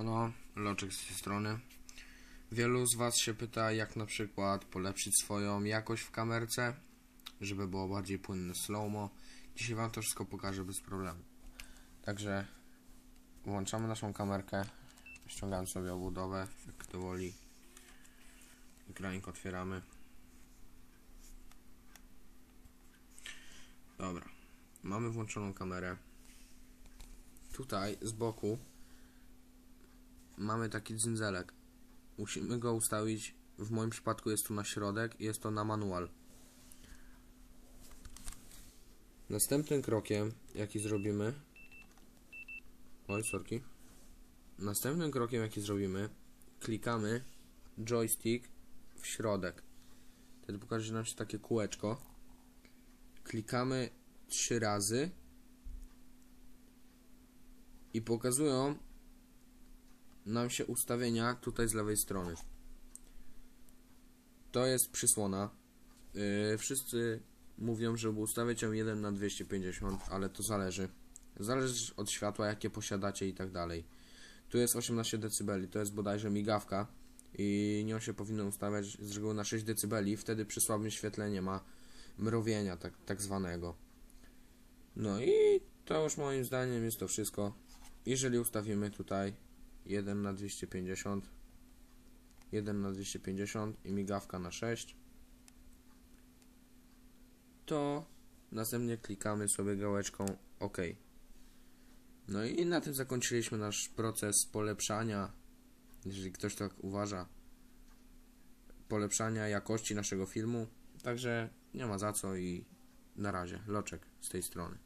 Siemano, Loczek z tej strony. Wielu z Was się pyta, jak na przykład polepszyć swoją jakość w kamerce, żeby było bardziej płynne slow-mo. Dzisiaj Wam to wszystko pokażę bez problemu. Także włączamy naszą kamerkę, ściągamy sobie obudowę, jak kto woli. Ekranik otwieramy. Dobra, mamy włączoną kamerę. Tutaj z boku mamy taki dzynzelek. Musimy go ustawić, w moim przypadku jest to na środek i jest to na manual. Następnym krokiem, jaki zrobimy... Oj, sorki. Następnym krokiem, jaki zrobimy, klikamy joystick w środek. Wtedy pokaże nam się takie kółeczko. Klikamy trzy razy i pokazują nam się ustawienia tutaj z lewej strony. To jest przysłona. Yy, wszyscy mówią, żeby ustawiać ją 1 na 250, ale to zależy. Zależy od światła, jakie posiadacie i tak dalej. Tu jest 18 dB, to jest bodajże migawka i nią się powinno ustawiać z reguły na 6 dB, wtedy przy słabym świetle nie ma mrowienia tak, tak zwanego. No i to już moim zdaniem jest to wszystko. Jeżeli ustawimy tutaj 1 na 250 1 na 250 i migawka na 6 to następnie klikamy sobie gałeczką OK. No i na tym zakończyliśmy nasz proces polepszania, jeżeli ktoś tak uważa, polepszania jakości naszego filmu. Także nie ma za co i na razie. Loczek z tej strony.